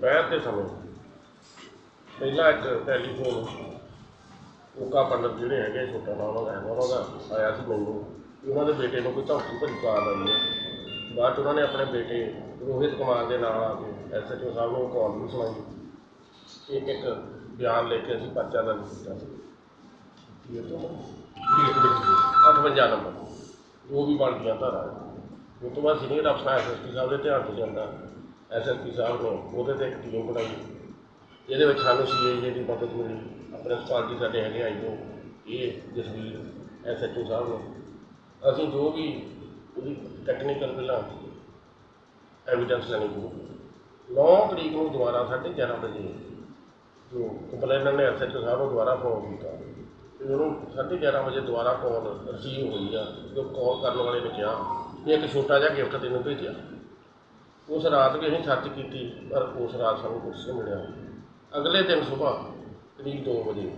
ਦੁਪਹਿਰ ਦੇ ਸਮੇਂ ਪਹਿਲਾ ਇੱਕ ਟੈਲੀਫੋਨ ਉਹਕਾ ਪੰਡਤ ਜਿਹੜੇ ਹੈਗੇ, ਛੋਟਾ ਨਾਮ ਹੈਗਾ, ਉਹਨਾਂ ਦਾ ਆਇਆ ਸੀ ਮੈਨੂੰ ਉਹਨਾਂ ਦੇ ਬੇਟੇ ਨੂੰ ਕੋਈ ਧਮਕੀ ਭਰੀ ਪਾ ਆਈ ਹੈ। ਬਾਅਦ 'ਚ ਉਹਨਾਂ ਨੇ ਆਪਣੇ ਬੇਟੇ ਰੋਹਿਤ ਕੁਮਾਰ ਦੇ ਨਾਲ ਆ ਕੇ ਐਸਐਚਓ ਸਾਹਿਬ ਨੂੰ ਕਾਲ ਵੀ ਸੁਣਾਈ। ਇੱਕ ਇੱਕ ਬਿਆਨ ਲੈ ਕੇ ਅਸੀਂ ਪਰਚਾ ਦਰਜ ਕੀਤਾ ਸੀ। ਇਹ ਤੋਂ 58 ਨੰਬਰ। ਜੋ ਵੀ ਬਣ ਗਿਆ ਧਾਰਾ ਉਹ ਤੋਂ ਬਾਅਦ ਸੀਨੀਅਰ ਅਫਸਰ ਐਸਐਸਪੀ ਸਾਹਿਬ ਦੇ ਧਿਆਨ 'ਚ ਜਾਂਦਾ ਐਸਐਸਪੀ ਸਾਹਿਬ ਨੂੰ ਉਹਦੇ ਤੇ ਇੱਕ ਟੀਮ ਬਣਾਈ ਇਹਦੇ ਵਿੱਚ ਸਾਨੂੰ ਸੀਏਏ ਦੀ ਮਦਦ ਮਿਲੀ। ਆਪਣੇ ਪਾਰਟੀ ਸਾਡੇ ਹੈਗੇ ਆਈਓ ਇਹ ਜਸਵੀਰ ਐਸਐਚਓ ਸਾਹਿਬ ਨੂੰ। ਅਸੀਂ ਜੋ ਵੀ ਉਹਦੀ ਟੈਕਨੀਕਲ ਪਹਿਲਾਂ ਐਵੀਡੈਂਸ ਲੈਣੀ ਸ਼ੁਰੂ 9 ਤਰੀਕ ਨੂੰ ਦੁਬਾਰਾ 11:30 ਵਜੇ ਜੋ ਕੰਪਲੇਨਰ ਨੇ ਐਸਐਚਓ ਸਾਹਿਬ ਨੂੰ ਦੁਬਾਰਾ ਫੋਨ ਕੀਤਾ। ਤੇ ਉਹਨੂੰ 11:30 ਵਜੇ ਦੁਬਾਰਾ ਕਾਲ ਰਿਸੀਵ ਹੋਈ ਆ। ਜੋ ਕਾਲ ਕਰਨ ਵਾਲੇ ਨੇ ਕਿਹਾ ਕਿ ਇੱਕ ਛੋਟਾ ਜਿਹਾ ਗਿਫਟ ਤੈਨੂੰ ਭੇਜਿਆ। ਉਸ ਰਾਤ ਵੀ ਅਸੀਂ ਸਰਚ ਕੀਤੀ, ਪਰ ਉਸ ਰਾਤ ਸਾਨੂੰ ਕੁਛ ਨਹੀਂ ਮਿਲਿਆ। ਅਗਲੇ ਦਿਨ ਸਵੇਰ ਕਰੀਬ 2 ਵਜੇ,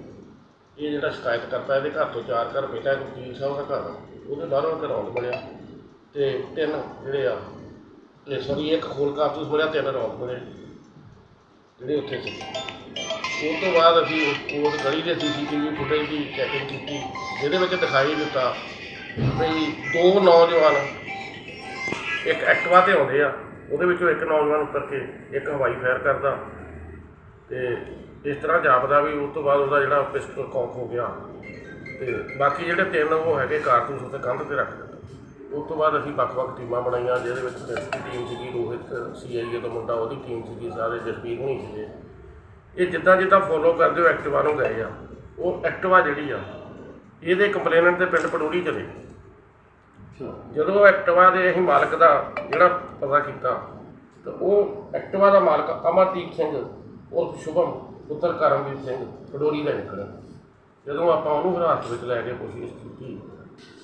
ਇਹ ਜਿਹੜਾ ਸ਼ਿਕਾਇਤ ਕਰਤਾ, ਇਹਦੇ ਘਰ ਤੋਂ ਚਾਰ ਘਰ ਪਹਿਲਾਂ ਇੱਕ ਵਕੀਲ ਸਾਹਿਬ ਦਾ ਘਰ ਉਹਦੇ ਬਾਹਰੋਂ ਇੱਕ ਰੌਂਦ ਬਣਿਆ ਤੇ ਤਿੰਨ ਜਿਹੜੇ ਆ ਇਹ ਸੌਰੀ ਇੱਕ ਖੋਲ ਕਾਰਤੂਸ ਬਣਿਆ, ਤਿੰਨ ਰੌਂਦ ਬਣੇ ਜਿਹੜੇ ਉੱਥੇ ਸੀ। ਉਸ ਤੋਂ ਬਾਅਦ ਅਸੀਂ ਉਸ ਗਲੀ ਦੇ ਸੀਸੀਟੀਵੀ ਫੁਟੇਜ ਦੀ ਚੈਕਿੰਗ ਕੀਤੀ, ਜਿਹਦੇ ਵਿੱਚ ਦਿਖਾਈ ਦਿੱਤਾ ਵੀ ਦੋ ਨੌਜਵਾਨ ਇੱਕ ਐਕਟਿਵਾ ਤੇ ਆਉਂਦੇ ਆ। ਉਹਦੇ ਵਿੱਚੋਂ ਇੱਕ ਨੌਜਵਾਨ ਉੱਤਰ ਕੇ ਇੱਕ ਹਵਾਈ ਫਾਇਰ ਕਰਦਾ ਤੇ ਇਸ ਤਰ੍ਹਾਂ ਜਾਪਦਾ ਵੀ ਉਸ ਤੋਂ ਬਾਅਦ ਉਹਦਾ ਜਿਹੜਾ ਪਿਸਟਲ ਕੌਕ ਹੋ ਗਿਆ ਤੇ ਬਾਕੀ ਜਿਹੜੇ ਤਿੰਨ ਉਹ ਹੈਗੇ ਕਾਰਤੂਸ ਉੱਤੇ ਕੰਧ ਤੇ ਰੱਖ ਦਿੱਤਾ। ਉਸ ਤੋਂ ਬਾਅਦ ਅਸੀਂ ਵੱਖ-ਵੱਖ ਟੀਮਾਂ ਬਣਾਈਆਂ, ਜਿਹਦੇ ਵਿੱਚ ਪੁਲਿਸ ਦੀ ਟੀਮ ਸੀਗੀ ਰੋਹਿਤ ਸੀਆਈਏ ਦਾ ਮੁੰਡਾ, ਉਹਦੀ ਟੀਮ ਸੀਗੀ, ਸਾਰੇ ਜਸਪੀਰ ਹੁਣੀ ਸੀਗੇ। ਇਹ ਜਿੱਦਾਂ ਜਿੱਦਾਂ ਫੋਲੋ ਕਰਦੇ ਹੋ ਐਕਟਿਵਾ ਨੂੰ ਗਏ ਆ, ਉਹ ਐਕਟਿਵਾ ਜਿਹੜੀ ਆ, ਇਹਦੇ ਕੰਪਲੇਨੈਂਟ ਦੇ ਪਿੰਡ ਪੜੂਰੀ ਚਲੇ ਜਦੋਂ ਐਕਟਿਵਾ ਦੇ ਅਸੀਂ ਮਾਲਕ ਦਾ ਜਿਹੜਾ ਪਤਾ ਕੀਤਾ, ਤਾਂ ਉਹ ਐਕਟਿਵਾ ਦਾ ਮਾਲਕ ਅਮਰਦੀਪ ਸਿੰਘ ਉਹ ਸ਼ੁਭਮ, ਪੁੱਤਰ ਕਰਮਵੀਰ ਸਿੰਘ ਪਡੋਰੀ ਦਾ ਨਿਕਲਿਆ। ਜਦੋਂ ਆਪਾਂ ਉਹਨੂੰ ਹਿਰਾਸਤ ਵਿੱਚ ਲੈ ਕੇ ਕੋਸ਼ਿਸ਼ ਕੀਤੀ,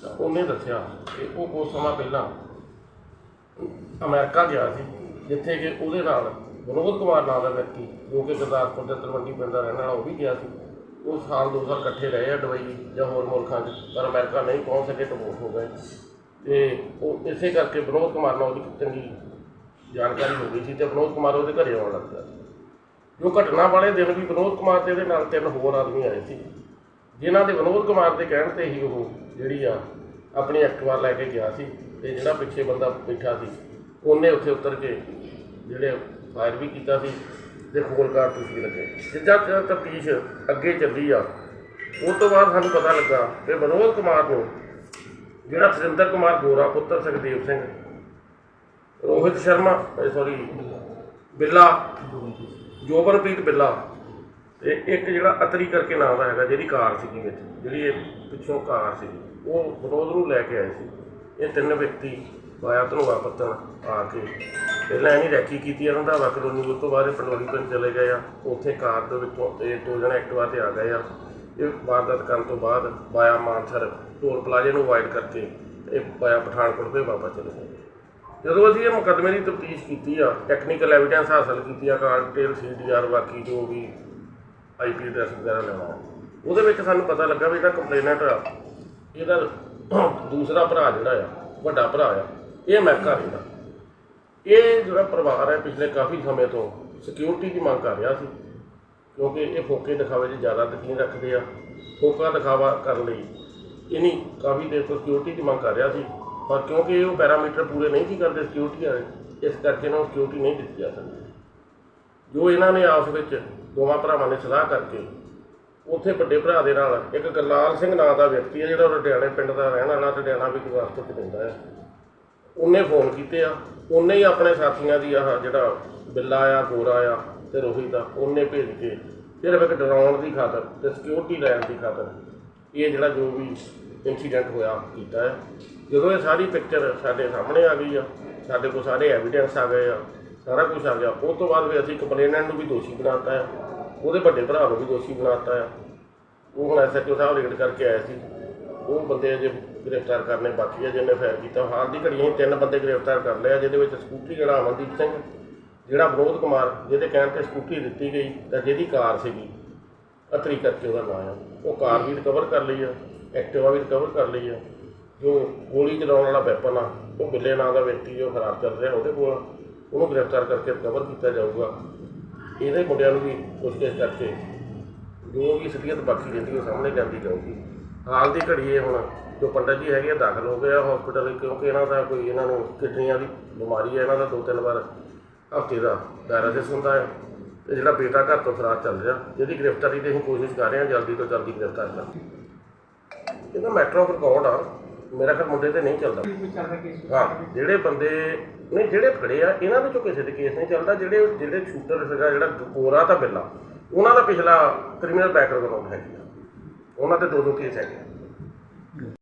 ਤਾਂ ਉਹਨੇ ਦੱਸਿਆ ਕਿ ਉਹ ਕੁਝ ਸਮਾਂ ਪਹਿਲਾਂ ਅਮਰੀਕਾ ਗਿਆ ਸੀ, ਜਿੱਥੇ ਕਿ ਉਹਦੇ ਨਾਲ ਵਿਨੋਦ ਕੁਮਾਰ ਨਾਂ ਦਾ ਵਿਅਕਤੀ, ਜੋ ਕਿ ਗੁਰਦਾਸਪੁਰ ਦੇ ਤਲਵੰਡੀ ਪਿੰਡ ਦਾ ਰਹਿਣ ਵਾਲਾ, ਉਹ ਵੀ ਗਿਆ ਸੀ। ਉਹ ਸਾਲ ਦੋ ਸਾਲ ਇਕੱਠੇ ਰਹੇ ਆ, ਦੁਬਈ ਜਾਂ ਹੋਰ ਮੁਲਕਾਂ 'ਚ, ਪਰ ਅਮਰੀਕਾ ਨਹੀਂ ਪਹੁੰਚ ਸਕੇ, ਡਿਵੋਰਸ ਹੋ ਗਏ। ਤੇ ਉਹ ਇਸੇ ਕਰਕੇ ਵਿਨੋਦ ਕੁਮਾਰ ਨਾਲ ਉਹਦੀ ਚੰਗੀ ਜਾਣਕਾਰੀ ਹੋ ਗਈ ਸੀ ਤੇ ਵਿਨੋਦ ਕੁਮਾਰ ਉਹਦੇ ਘਰੇ ਆਉਣ ਲੱਗ ਪਿਆ। ਜੋ ਘਟਨਾ ਵਾਲੇ ਦਿਨ ਵੀ ਵਿਨੋਦ ਕੁਮਾਰ ਤੇ ਇਹਦੇ ਨਾਲ ਤਿੰਨ ਹੋਰ ਆਦਮੀ ਆਏ ਸੀ। ਜਿਨ੍ਹਾਂ ਦੇ ਵਿਨੋਦ ਕੁਮਾਰ ਦੇ ਕਹਿਣ ਤੇ ਹੀ ਉਹ ਜਿਹੜੀ ਆ ਆਪਣੀ ਐਕਟਿਵਾ ਲੈ ਕੇ ਗਿਆ ਸੀ ਤੇ ਜਿਹੜਾ ਪਿੱਛੇ ਬੰਦਾ ਬੈਠਾ ਸੀ, ਉਹਨੇ ਉੱਥੇ ਉਤਰ ਕੇ ਜਿਹੜੇ ਫਾਇਰ ਵੀ ਕੀਤਾ ਸੀ ਤੇ ਖੋਲ ਕਾਰਤੂਸ ਵੀ ਲੱਗੇ। ਜਿੱਦਾਂ ਜਿੱਦਾਂ ਤਫਤੀਸ਼ ਅੱਗੇ ਚੱਲੀ ਆ, ਉਸ ਤੋਂ ਬਾਅਦ ਸਾਨੂੰ ਪਤਾ ਲੱਗਾ ਕਿ ਵਿਨੋਦ ਕੁਮਾਰ ਨੂੰ ਜਿਹੜਾ ਸੁਰਿੰਦਰ ਕੁਮਾਰ ਗੋਰਾ ਪੁੱਤਰ ਸੁਖਦੇਵ ਸਿੰਘ। ਰੋਹਿਤ ਸ਼ਰਮਾ ਸੌਰੀ ਬਿੱਲਾ ਜੋਬਨਪ੍ਰੀਤ ਬਿੱਲਾ ਤੇ ਇੱਕ ਜਿਹੜਾ ਅਤਰੀ ਕਰਕੇ ਨਾਮ ਦਾ ਹੈਗਾ ਜਿਹਦੀ ਕਾਰ ਸੀਗੀ ਵਿੱਚ, ਜਿਹੜੀ ਇਹ ਪਿੱਛੋਂ ਕਾਰ ਸੀਗੀ, ਉਹ ਵਿਰੋਧ ਨੂੰ ਲੈ ਕੇ ਆਏ ਸੀ। ਇਹ ਤਿੰਨ ਵਿਅਕਤੀ ਆਇਆ ਧਨੋਆ ਪੱਤਨ ਆ ਕੇ ਪਹਿਲਾਂ ਇਹਨੀ ਰੈਕੀ ਕੀਤੀ ਇਹਨਾਂ ਦਾ ਵਾ ਕਲੋਨੀ, ਉਸ ਤੋਂ ਬਾਅਦ ਇਹ ਪੰਡੋਰੀ ਪਿੰਡ ਚਲੇ ਗਏ ਆ। ਉੱਥੇ ਕਾਰ ਦੇ ਵਿੱਚੋਂ ਇਹ ਦੋ ਜਣੇ ਐਕਟਿਵਾ ਤੇ ਆ ਗਏ ਆ। ਇਹ ਵਾਰਦਾਤ ਕਰਨ ਤੋਂ ਬਾਅਦ ਵਾਇਆ ਮਾਨਸਰ ਟੋਲ ਪਲਾਜ਼ੇ ਨੂੰ ਵਾਈਡ ਕਰਕੇ ਇਹ ਵਾਇਆ ਪਠਾਨਕੋਟ ਤੇ ਵਾਪਸ ਚਲੇ ਗਏ। ਜਦੋਂ ਅਸੀਂ ਇਹ ਮੁਕੱਦਮੇ ਦੀ ਤਫਤੀਸ਼ ਕੀਤੀ ਆ ਟੈਕਨੀਕਲ ਐਵੀਡੈਂਸ ਹਾਸਲ ਕੀਤੀ ਆ ਕਾਰ ਡਿਟੇਲ ਸੀਡੀਆਰ ਬਾਕੀ ਜੋ ਵੀ ਆਈਪੀ ਐਡਰੈਸ ਵਗੈਰਾ ਲੈਣਾ। ਉਹਦੇ ਵਿੱਚ ਸਾਨੂੰ ਪਤਾ ਲੱਗਾ ਵੀ ਇਹਦਾ ਕੰਪਲੇਨੈਂਟ ਆ। ਇਹਦਾ ਦੂਸਰਾ ਭਰਾ ਜਿਹੜਾ ਆ, ਵੱਡਾ ਭਰਾ ਆ, ਇਹ ਅਮਰੀਕਾ ਰਹਿੰਦਾ ਇਹ ਜਿਹੜਾ ਪਰਿਵਾਰ ਹੈ ਪਿਛਲੇ ਕਾਫੀ ਸਮੇਂ ਤੋਂ ਸਿਕਿਉਰਿਟੀ ਦੀ ਮੰਗ ਕਰ ਰਿਹਾ ਸੀ। ਕਿਉਂਕਿ ਇਹ ਫੋਕੇ ਦਿਖਾਵੇ 'ਚ ਜ਼ਿਆਦਾ ਯਕੀਨ ਰੱਖਦੇ ਆ। ਫੋਕਾ ਦਿਖਾਵਾ ਕਰਨ ਲਈ। ਇਹਨੀ ਕਾਫੀ ਦੇਰ ਤੋਂ ਸਿਕਿਉਰਿਟੀ ਦੀ ਮੰਗ ਕਰ ਰਿਹਾ ਸੀ। ਪਰ ਕਿਉਂਕਿ ਉਹ ਪੈਰਾਮੀਟਰ ਪੂਰੇ ਨਹੀਂ ਸੀ ਕਰਦੇ ਸਿਕਿਉਰਿਟੀ ਵਾਲੇ, ਇਸ ਕਰਕੇ ਇਹਨਾਂ ਨੂੰ ਸਿਕਿਉਰਿਟੀ ਨਹੀਂ ਦਿੱਤੀ ਜਾ ਸਕਦੀ। ਜੋ ਇਹਨਾਂ ਨੇ ਆਪਸ ਵਿੱਚ ਦੋਵਾਂ ਭਰਾਵਾਂ ਨੇ ਸਲਾਹ ਕਰਕੇ, ਉੱਥੇ ਵੱਡੇ ਭਰਾ ਦੇ ਨਾਲ ਇੱਕ ਗਰਲਾਲ ਸਿੰਘ ਨਾਂ ਦਾ ਵਿਅਕਤੀ ਹੈ ਜਿਹੜਾ ਲੁਧਿਆਣੇ ਪਿੰਡ ਦਾ ਰਹਿਣ ਵਾਲਾ ਲੁਧਿਆਣਾ ਵੀ ਗੁਰਦਾਸਪੁਰ ਚ ਰਹਿੰਦਾ ਹੈ। ਉਹਨੇ ਫੋਨ ਕੀਤੇ ਆ। ਉਹਨੇ ਹੀ ਆਪਣੇ ਸਾਥੀਆਂ ਦੀ ਆਹ ਜਿਹੜਾ ਬਿੱਲਾ ਆ ਗੋਰਾ ਆ ਤੇ ਰੋਹਿਤ ਦਾ ਉਹਨੇ ਭੇਜ ਕੇ ਸਿਰਫ ਇੱਕ ਡਰਾਉਣ ਦੀ ਖਾਤਰ ਤੇ ਸਿਕਿਉਰਿਟੀ ਲੈਣ ਦੀ ਖਾਤਰ ਇਹ ਜਿਹੜਾ ਜੋ ਵੀ ਇਨਸੀਡੈਂਟ ਹੋਇਆ ਕੀਤਾ ਹੈ। ਜਦੋਂ ਇਹ ਸਾਰੀ ਪਿਕਚਰ ਸਾਡੇ ਸਾਹਮਣੇ ਆ ਗਈ ਆ, ਸਾਡੇ ਕੋਲ ਸਾਰੇ ਐਵੀਡੈਂਸ ਆ ਗਏ ਆ, ਸਾਰਾ ਕੁਝ ਆ ਗਿਆ ਉਸ ਤੋਂ ਬਾਅਦ ਵੀ ਅਸੀਂ ਕੰਪਲੇਨੈਂਟ ਨੂੰ ਵੀ ਦੋਸ਼ੀ ਬਣਾਤਾ ਹੈ, ਉਹਦੇ ਵੱਡੇ ਭਰਾ ਨੂੰ ਵੀ ਦੋਸ਼ੀ ਬਣਾਤਾ ਹੈ। ਉਹ ਹੁਣ ਐਸਐਚਓ ਸਾਹਿਬ ਰੇਡ ਕਰਕੇ ਆਏ ਸੀ, ਉਹ ਬੰਦੇ ਅਜੇ ਗ੍ਰਿਫਤਾਰ ਕਰਨੇ ਬਾਕੀ ਹੈ ਜਿਹਨੇ ਫਾਇਰ ਕੀਤਾ ਹਾਲ ਦੀ ਘੜੀ ਅਸੀਂ ਤਿੰਨ ਬੰਦੇ ਗ੍ਰਿਫਤਾਰ ਕਰ ਲਏ ਆ, ਜਿਹਦੇ ਵਿੱਚ ਸਕੂਟਰੀ ਜਿਹੜਾ ਅਮਨਦੀਪ ਸਿੰਘ ਜਿਹੜਾ ਵਿਨੋਦ ਕੁਮਾਰ, ਜਿਹਦੇ ਕਹਿਣ ਤੇ ਸਕੂਟੀ ਦਿੱਤੀ ਗਈ ਤਾਂ ਜਿਹਦੀ ਕਾਰ ਸੀਗੀ, ਅਤਰੀ ਕਰਕੇ ਉਹਦਾ ਨਾਂ ਆ। ਉਹ ਕਾਰ ਵੀ ਰਿਕਵਰ ਕਰ ਲਈ ਆ, ਐਕਟਿਵਾ ਵੀ ਰਿਕਵਰ ਕਰ ਲਈ ਆ। ਜੋ ਗੋਲੀ ਚਲਾਉਣ ਵਾਲਾ ਵੈਪਨ ਆ, ਉਹ ਬਿੱਲੇ ਨਾਂ ਦਾ ਵਿਅਕਤੀ ਜੋ ਫਰਾਰ ਚੱਲ ਰਿਹਾ ਉਹਦੇ ਕੋਲ ਉਹਨੂੰ ਗ੍ਰਿਫਤਾਰ ਕਰਕੇ ਰਿਕਵਰ ਕੀਤਾ ਜਾਊਗਾ। ਇਹਦੇ ਮੁੰਡਿਆਂ ਨੂੰ ਵੀ ਪੁੱਛਗਿੱਛ ਕਰਕੇ ਜੋ ਵੀ ਅਸਲੀਅਤ ਬਾਕੀ ਰਹਿੰਦੀ ਉਹ ਸਾਹਮਣੇ ਜਾਂਦੀ ਜਾਊਗੀ। ਹਾਲ ਦੀ ਘੜੀ ਇਹ ਹੁਣ ਜੋ ਪੰਡਤ ਜੀ ਹੈਗੇ ਆ, ਦਾਖਲ ਹੋ ਗਏ ਆ ਹਸਪੀਟਲ ਕਿਉਂਕਿ ਇਹਨਾਂ ਦਾ ਕੋਈ, ਇਹਨਾਂ ਨੂੰ ਕਿਡਨੀਆਂ ਦੀ ਬਿਮਾਰੀ ਹੈ ਇਹਨਾਂ ਦਾ ਦੋ ਤਿੰਨ ਵਾਰ ਹਫ਼ਤੇ ਦਾ ਡਾਇਲਿਸਿਸ ਹੁੰਦਾ ਹੈ ਤੇ ਜਿਹੜਾ ਬੇਟਾ ਘਰ ਤੋਂ ਫਰਾਰ ਚੱਲ ਰਿਹਾ ਜਿਹਦੀ ਗ੍ਰਿਫਤਾਰੀ ਦੀ ਅਸੀਂ ਕੋਸ਼ਿਸ਼ ਕਰ ਰਹੇ ਹਾਂ ਜਲਦੀ ਤੋਂ ਜਲਦੀ ਗ੍ਰਿਫਤਾਰ ਕਰਨ ਇਹਦਾ ਮੈਟਰ ਆਫ ਰਿਕਾਰਡ ਆ ਮੇਰਾ ਘਰ ਮੁੰਡੇ ਤੇ ਨਹੀਂ ਚੱਲਦਾ। ਹਾਂ ਜਿਹੜੇ ਬੰਦੇ ਨਹੀਂ ਜਿਹੜੇ ਫੜੇ ਆ ਇਹਨਾਂ ਵਿੱਚੋਂ ਕਿਸੇ ਦੇ ਕੇਸ ਨਹੀਂ ਚੱਲਦਾ ਜਿਹੜੇ ਜਿਹੜੇ ਸ਼ੂਟਰ ਸੀਗਾ ਜਿਹੜਾ ਗੋਰਾ ਤਾਂ ਬਿੱਲਾ ਉਹਨਾਂ ਦਾ ਪਿਛਲਾ ਕ੍ਰਿਮੀਨਲ ਬੈਕਗ੍ਰਾਉਂਡ ਹੈਗਾ ਉਹਨਾਂ ਤੇ ਦੋ ਦੋ ਕੇਸ ਹੈਗੇ